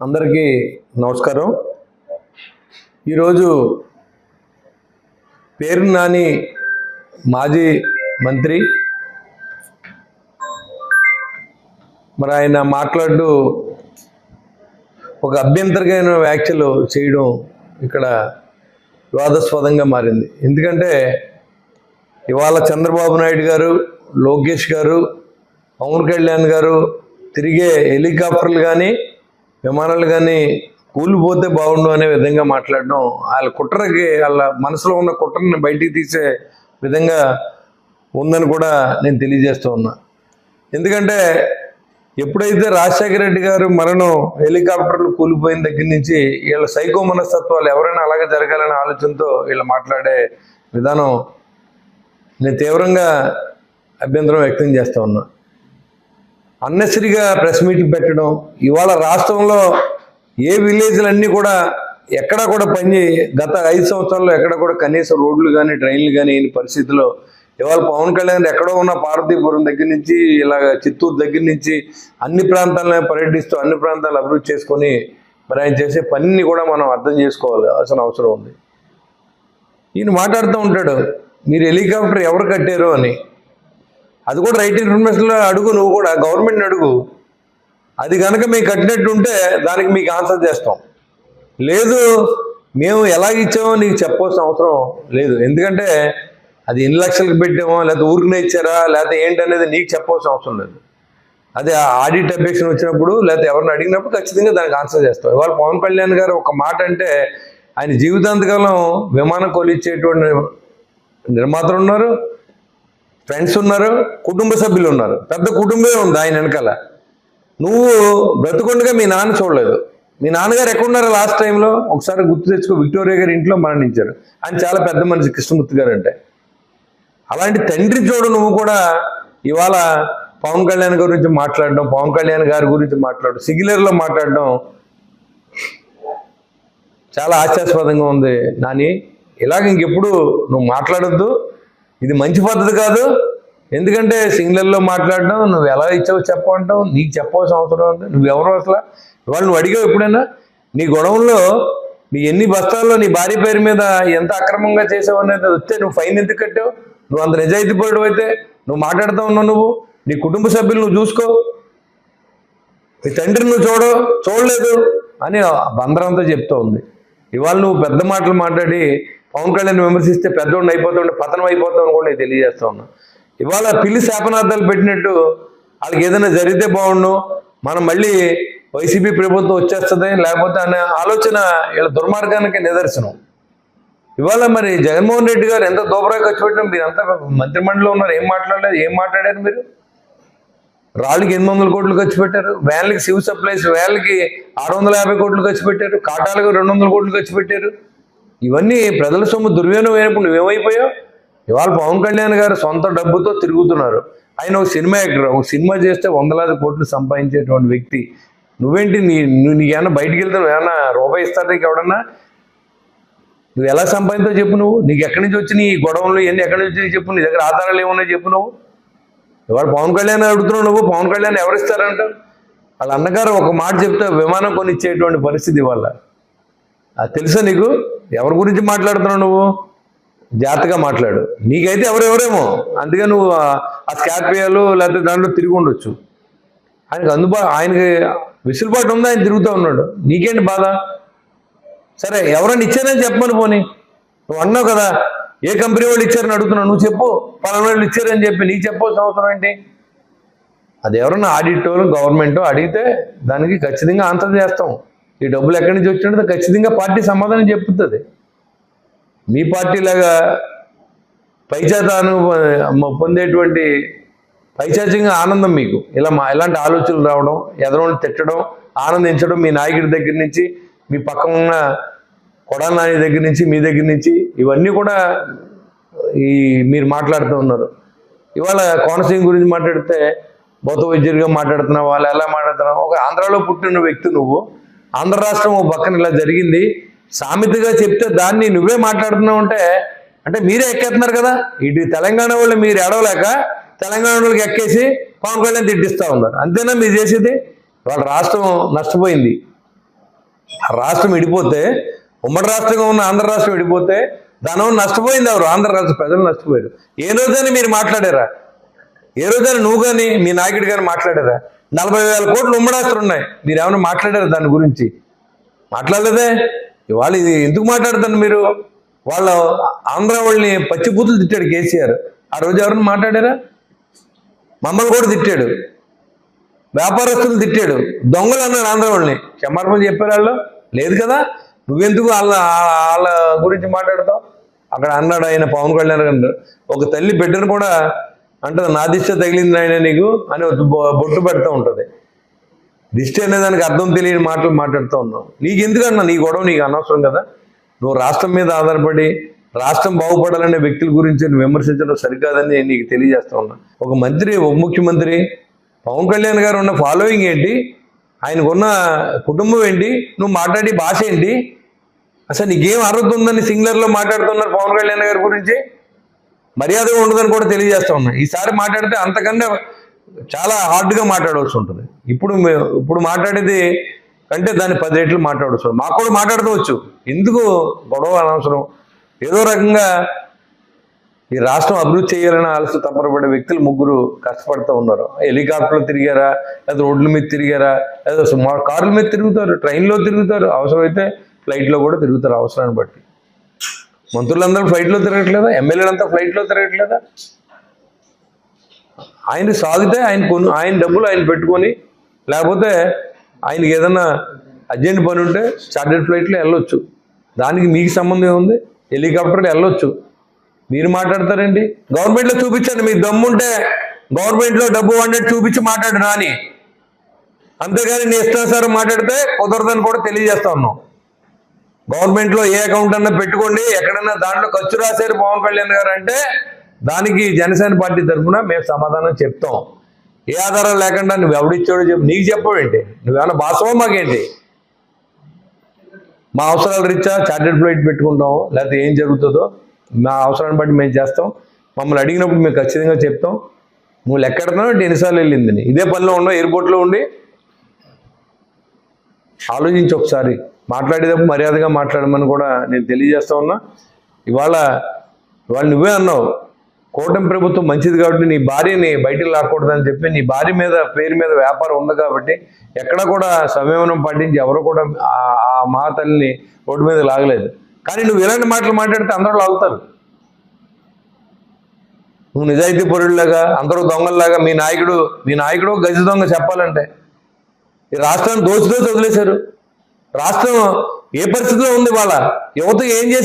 అందరికీ నమస్కారం. ఈరోజు పేరు నాని మాజీ మంత్రి. మరి ఆయన మాట్లాడుతూ ఒక అభ్యంతరమైన వ్యాఖ్యలు చేయడం ఇక్కడ వివాదాస్పదంగా మారింది. ఎందుకంటే ఇవాళ చంద్రబాబు నాయుడు గారు లోకేష్ గారు పవన్ కళ్యాణ్ గారు తిరిగే హెలికాప్టర్లు కానీ విమానాలు కానీ కూలిపోతే బాగుండు అనే విధంగా మాట్లాడడం వాళ్ళ కుట్రకి వాళ్ళ మనసులో ఉన్న కుట్రని బయటికి తీసే విధంగా ఉందని కూడా నేను తెలియజేస్తూ ఉన్నా. ఎందుకంటే ఎప్పుడైతే రాజశేఖర రెడ్డి గారు మరణం హెలికాప్టర్లు కూలిపోయిన దగ్గర నుంచి వీళ్ళ సైకో మనస్తత్వాలు ఎవరైనా అలాగే జరగాలనే ఆలోచనతో వీళ్ళు మాట్లాడే విధానం నేను తీవ్రంగా అభ్యంతరం వ్యక్తం చేస్తూ ఉన్నా. అన్నెసరిగా ప్రెస్ మీట్లు పెట్టడం ఇవాళ రాష్ట్రంలో ఏ విలేజ్లన్నీ కూడా ఎక్కడ కూడా పని గత ఐదు సంవత్సరాల్లో ఎక్కడ కూడా కనీసం రోడ్లు కానీ ట్రైన్లు కానీ అయిన పరిస్థితిలో ఇవాళ పవన్ కళ్యాణ్ ఎక్కడో ఉన్న పార్వతీపురం దగ్గర నుంచి ఇలాగ చిత్తూరు దగ్గర నుంచి అన్ని ప్రాంతాలను పర్యటిస్తూ అన్ని ప్రాంతాలు అభివృద్ధి చేసుకొని మరి ఆయన చేసే పనిని కూడా మనం అర్థం చేసుకోవాలి. అసలు అవసరం ఉంది. ఈయన మాట్లాడుతూ ఉంటాడు మీరు హెలికాప్టర్ ఎవరు కట్టారు అని. అది కూడా రైట్ ఇన్ఫర్మేషన్లో అడుగు నువ్వు కూడా గవర్నమెంట్ని అడుగు. అది కనుక మీకు కట్టినట్టు ఉంటే దానికి మీకు ఆన్సర్ చేస్తాం. లేదు మేము ఎలా ఇచ్చామో నీకు చెప్పవలసిన అవసరం లేదు. ఎందుకంటే అది ఎన్ని లక్షలకు పెట్టామో లేకపోతే ఊరికినే ఇచ్చారా లేకపోతే ఏంటనేది నీకు చెప్పవలసిన అవసరం లేదు. అదే ఆడిట్ అభ్యక్షణ వచ్చినప్పుడు లేకపోతే ఎవరిని అడిగినప్పుడు ఖచ్చితంగా దానికి ఆన్సర్ చేస్తాం. ఇవాళ పవన్ కళ్యాణ్ గారు ఒక మాట అంటే ఆయన జీవితాంతకాలం విమానం కొలిచ్చేటువంటి నిర్మాతలు ఉన్నారు ఫ్రెండ్స్ ఉన్నారు కుటుంబ సభ్యులు ఉన్నారు. పెద్ద కుటుంబమే ఉంది ఆయన వెనకాల. నువ్వు బ్రతుకుండగా మీ నాన్న చూడలేదు. మీ నాన్నగారు ఎక్కడున్నారు లాస్ట్ టైంలో ఒకసారి గుర్తు తెచ్చుకో విక్టోరియా గారి ఇంట్లో మరణించారు. ఆయన చాలా పెద్ద మనిషి కృష్ణమూర్తి గారు అంటే. అలాంటి తండ్రి చూడు నువ్వు కూడా ఇవాళ పవన్ కళ్యాణ్ గురించి మాట్లాడడం పవన్ కళ్యాణ్ గారి గురించి మాట్లాడడం సిగిలర్లో మాట్లాడడం చాలా ఆశాస్పదంగా ఉంది. నాని ఇలాగ ఇంకెప్పుడు నువ్వు మాట్లాడొద్దు. ఇది మంచి పద్ధతి కాదు. ఎందుకంటే సింగిలర్లో మాట్లాడడం నువ్వు ఎలా ఇచ్చావు చెప్పమంటావు నీకు చెప్పవలసిన అవసరం ఉంది నువ్వెవరు అసలు? ఇవాళ నువ్వు అడిగావు ఎప్పుడైనా? నీ గొడవల్లో నీ ఎన్ని బస్తాల్లో నీ భార్య పేరు మీద ఎంత అక్రమంగా చేసావు అనేది వస్తే నువ్వు ఫైన్ ఎందుకు కట్టావు? నువ్వు అంత నిజాయితీ పరుడు అయితే నువ్వు మాట్లాడుతూ ఉన్నావు నువ్వు. నీ కుటుంబ సభ్యులు నువ్వు చూసుకో. నీ తండ్రిని నువ్వు చూడ చూడలేదు అని ఆ బందరంతా చెప్తూ ఉంది. ఇవాళ నువ్వు పెద్ద మాటలు మాట్లాడి పవన్ కళ్యాణ్ విమర్శిస్తే పెద్దోడిని అయిపోతుండే పతనం అయిపోతావు కూడా నేను తెలియజేస్తా ఉన్నా. ఇవాళ పిల్లి శాపనార్థాలు పెట్టినట్టు వాళ్ళకి ఏదైనా జరిగితే బాగుండు. మనం మళ్ళీ వైసీపీ ప్రభుత్వం వచ్చేస్తుంది లేకపోతే అనే ఆలోచన వీళ్ళ దుర్మార్గానికి నిదర్శనం. ఇవాళ మరి జగన్మోహన్ రెడ్డి గారు ఎంత దోబరా ఖర్చు పెట్టడం మీరు అంతా మంత్రిమండలిలో ఉన్నారు ఏం మాట్లాడలేదు ఏం మాట్లాడారు మీరు? రాళ్ళకి ఎనిమిది వందల కోట్లు ఖర్చు పెట్టారు వ్యాన్లకి సివిల్ సప్లైస్ వ్యాన్లకి ఆరు వందల యాభై కోట్లు ఖర్చు పెట్టారు కాటాలకు రెండు వందల కోట్లు ఖర్చు పెట్టారు. ఇవన్నీ ప్రజల సొమ్ము దుర్వినియోగం అయినప్పుడు నువ్వేమైపోయావు? ఇవాళ పవన్ కళ్యాణ్ గారు సొంత డబ్బుతో తిరుగుతున్నారు. ఆయన ఒక సినిమా యాక్టర్ ఒక సినిమా చేస్తే వందలాది కోట్లు సంపాదించేటువంటి వ్యక్తి. నువ్వేంటి నీ నువ్వు నీకేమన్నా బయటికి వెళ్తే నువ్వు ఏమన్నా రూపాయి ఇస్తాడు నీకు ఎవడన్నా నువ్వు ఎలా సంపాదించావు చెప్పు నువ్వు? నీకు ఎక్కడి నుంచి వచ్చి నీ గొడవలు ఎన్ని ఎక్కడి నుంచి వచ్చినాయి చెప్పు? నీ దగ్గర ఆధారాలు ఏమున్నాయి చెప్పు నువ్వు? ఇవాళ పవన్ కళ్యాణ్ అడుగుతున్నావు నువ్వు పవన్ కళ్యాణ్ ఎవరిస్తారంట వాళ్ళ అన్నగారు ఒక మాట చెప్తే విమానం కొని ఇచ్చేటువంటి పరిస్థితి ఇవాళ. అది తెలుసా నీకు? ఎవరి గురించి మాట్లాడుతున్నావు నువ్వు? జాగ్రత్తగా మాట్లాడు. నీకైతే ఎవరెవరేమో. అందుకే నువ్వు ఆ- స్కార్పియోలు లేకపోతే దాంట్లో తిరిగి ఉండొచ్చు. ఆయనకు అందుబాటు ఆయనకి విసులుబాటు ఉందా? ఆయన తిరుగుతూ ఉన్నాడు. నీకేంటి బాధ? సరే ఎవరైనా ఇచ్చారని చెప్పమని పోనీ. నువ్వు అన్నావు కదా ఏ కంపెనీ వాళ్ళు ఇచ్చారని అడుగుతున్నావు? నువ్వు చెప్పు. పలానా వాళ్ళు ఇచ్చారని చెప్పి నీకు చెప్పవలసిన అవసరం ఏంటి? అది ఎవరన్నా ఆడిటో గవర్నమెంట్ అడిగితే దానికి ఖచ్చితంగా ఆన్సర్ చేస్తాం. ఈ డబ్బులు ఎక్కడి నుంచి వచ్చినట్టు ఖచ్చితంగా పార్టీ సమాధానం చెప్తుంది. మీ పార్టీ లాగా పైచాతాను పొందేటువంటి పైచాచికంగా ఆనందం మీకు. ఇలా మా ఇలాంటి ఆలోచనలు రావడం ఎదరోని తిట్టడం ఆనందించడం మీ నాయకుడి దగ్గర నుంచి మీ పక్కన ఉన్న కొడాల నాని దగ్గర నుంచి మీ దగ్గర నుంచి ఇవన్నీ కూడా ఈ మీరు మాట్లాడుతూ ఉన్నారు. ఇవాళ కోనసీమ గురించి మాట్లాడితే భౌత వైద్యుడిగా మాట్లాడుతున్నావు వాళ్ళు ఎలా మాట్లాడుతున్నావు ఒక ఆంధ్రాలో పుట్టిన వ్యక్తి నువ్వు. ఆంధ్ర రాష్ట్రం ఓ పక్కన ఇలా జరిగింది. సామెతగా చెప్తే దాన్ని నువ్వే మాట్లాడుతున్నావు అంటే అంటే మీరే ఎక్కేస్తున్నారు కదా. ఇటు తెలంగాణ వాళ్ళు మీరు ఎడవలేక తెలంగాణ వాళ్ళకి ఎక్కేసి పవన్ కళ్యాణ్ తిట్టిస్తూ ఉన్నారు. అంతేనా మీరు చేసేది? వాళ్ళ రాష్ట్రం నష్టపోయింది. రాష్ట్రం విడిపోతే ఉమ్మడి రాష్ట్రంగా ఉన్న ఆంధ్ర రాష్ట్రం విడిపోతే ధనం నష్టపోయింది ఎవరు? ఆంధ్ర రాష్ట్ర ప్రజలు నష్టపోయారు. ఏ రోజైనా మీరు మాట్లాడారా? ఏ రోజైనా నువ్వు కానీ మీ నాయకుడు కానీ మాట్లాడారా? నలభై వేల కోట్లు ఉమ్మడాస్తులు ఉన్నాయి. మీరు ఏమైనా మాట్లాడారు దాని గురించి? మాట్లాడలేదే? ఇవాళ ఇది ఎందుకు మాట్లాడతాను మీరు? వాళ్ళ ఆంధ్ర వాళ్ళని పచ్చిబూతులు తిట్టాడు కేసీఆర్. ఆ రోజు ఎవరిని మాట్లాడారా? మమ్మల్ని కూడా తిట్టాడు. వ్యాపారస్తులు తిట్టాడు. దొంగలు అన్నాడు ఆంధ్ర వాళ్ళని. క్షమార్పణ చెప్పారు వాళ్ళు. లేదు కదా? నువ్వెందుకు వాళ్ళ వాళ్ళ గురించి మాట్లాడతావు? అక్కడ అన్నాడు ఆయన పవన్ కళ్యాణ్ గారు. ఒక తల్లి బిడ్డను కూడా అంటే నా దిష్ట తగిలింది ఆయన నీకు అని బొట్టు పెడతా ఉంటుంది. దిష్టి అనే దానికి అర్థం తెలియని మాటలు మాట్లాడుతూ ఉన్నావు. నీకు ఎందుకన్నా నీ గొడవ నీకు అనవసరం కదా? నువ్వు రాష్ట్రం మీద ఆధారపడి రాష్ట్రం బాగుపడాలనే వ్యక్తుల గురించి నువ్వు విమర్శించడం సరికాదని నీకు తెలియజేస్తా ఉన్నా. ఒక మంత్రి ఉప ముఖ్యమంత్రి పవన్ కళ్యాణ్ గారు ఉన్న ఫాలోయింగ్ ఏంటి? ఆయనకున్న కుటుంబం ఏంటి? నువ్వు మాట్లాడే భాష ఏంటి? అసలు నీకేం అర్హత ఉందని సింగులర్లో మాట్లాడుతున్నారు పవన్ కళ్యాణ్ గారి గురించి? మర్యాదగా ఉండదని కూడా తెలియజేస్తా ఉన్నా. ఈసారి మాట్లాడితే అంతకంటే చాలా హార్డ్గా మాట్లాడవలసి ఉంటుంది. ఇప్పుడు ఇప్పుడు మాట్లాడేది కంటే దాన్ని పది రెట్లు మాట్లాడవచ్చు. మాకు కూడా మాట్లాడుకోవచ్చు ఎందుకు గొడవ అనవసరం? ఏదో రకంగా ఈ రాష్ట్రం అభివృద్ధి చేయాలని ఆలోచన తప్పనపడే వ్యక్తులు ముగ్గురు కష్టపడుతూ ఉన్నారు. హెలికాప్టర్లో తిరిగారా? లేదా రోడ్ల మీద తిరిగారా? లేదా కార్ల మీద తిరుగుతారు? ట్రైన్లో తిరుగుతారు? అవసరమైతే ఫ్లైట్లో కూడా తిరుగుతారు అవసరాన్ని బట్టి. మంత్రులందరూ ఫ్లైట్లో తిరగట్లేదా? ఎమ్మెల్యేలంతా ఫ్లైట్లో తిరగట్లేదా? ఆయన సాగితే ఆయన కొను ఆయన డబ్బులు ఆయన పెట్టుకొని లేకపోతే ఆయనకి ఏదన్నా అర్జెంట్ పని ఉంటే చార్టెడ్ ఫ్లైట్లో వెళ్ళొచ్చు. దానికి మీకు సంబంధం ఉంది హెలికాప్టర్లో వెళ్ళొచ్చు. మీరు మాట్లాడతారండి గవర్నమెంట్లో చూపించండి మీ దమ్ముంటే గవర్నమెంట్లో డబ్బు వండేది చూపించి మాట్లాడు నాని. అంతేగాని నీ ఇష్టానుసారం మాట్లాడితే కుదరదని కూడా తెలియజేస్తా ఉన్నాం. గవర్నమెంట్లో ఏ అకౌంట్ అన్నా పెట్టుకోండి. ఎక్కడన్నా దాంట్లో ఖర్చు రాశారు పవన్ కళ్యాణ్ గారు అంటే దానికి జనసేన పార్టీ తరఫున మేము సమాధానం చెప్తాం. ఏ ఆధారం లేకుండా నువ్వు ఎవడిచ్చాడో చెప్పు. నీకు చెప్పవేంటి? నువ్వేమన్నా బాసవో మాకేంటి? మా అవసరాల రీత్యా చార్టెడ్ ఫ్లైట్ పెట్టుకుంటాం. లేకపోతే ఏం జరుగుతుందో మా అవసరాన్ని బట్టి మేము చేస్తాం. మమ్మల్ని అడిగినప్పుడు మేము ఖచ్చితంగా చెప్తాం. నువ్వు లెక్కెడుతున్నావు అంటే ఎన్నిసార్లు వెళ్ళింది. ఇదే పనిలో ఉండవు ఎయిర్పోర్ట్లో ఉండి. ఆలోచించి ఒకసారి. మాట్లాడేటప్పుడు మర్యాదగా మాట్లాడమని కూడా నేను తెలియజేస్తా ఉన్నా. ఇవాళ ఇవాళ నువ్వే అన్నావు కూటమి ప్రభుత్వం మంచిది కాబట్టి నీ భార్యని బయటికి లాక్కూడదని చెప్పి నీ భార్య మీద పేరు మీద వ్యాపారం ఉంది కాబట్టి ఎక్కడ కూడా సంయమనం పాటించి ఎవరు కూడా ఆ- ఆ మా తల్లిని రోడ్డు మీద లాగలేదు. కానీ నువ్వు ఇలాంటి మాటలు మాట్లాడితే అందరూ లాగుతారు. నువ్వు నిజాయితీ పరుడులాగా అందరూ దొంగల్లాగా మీ నాయకుడు మీ నాయకుడు గజ దొంగ చెప్పాలంటే ఈ రాష్ట్రాన్ని దోచి దోచి వదిలేశారు రాష్ట్రం ఏ పరిస్థితిలో ఉంది వాళ్ళ యువత ఏం చేశారు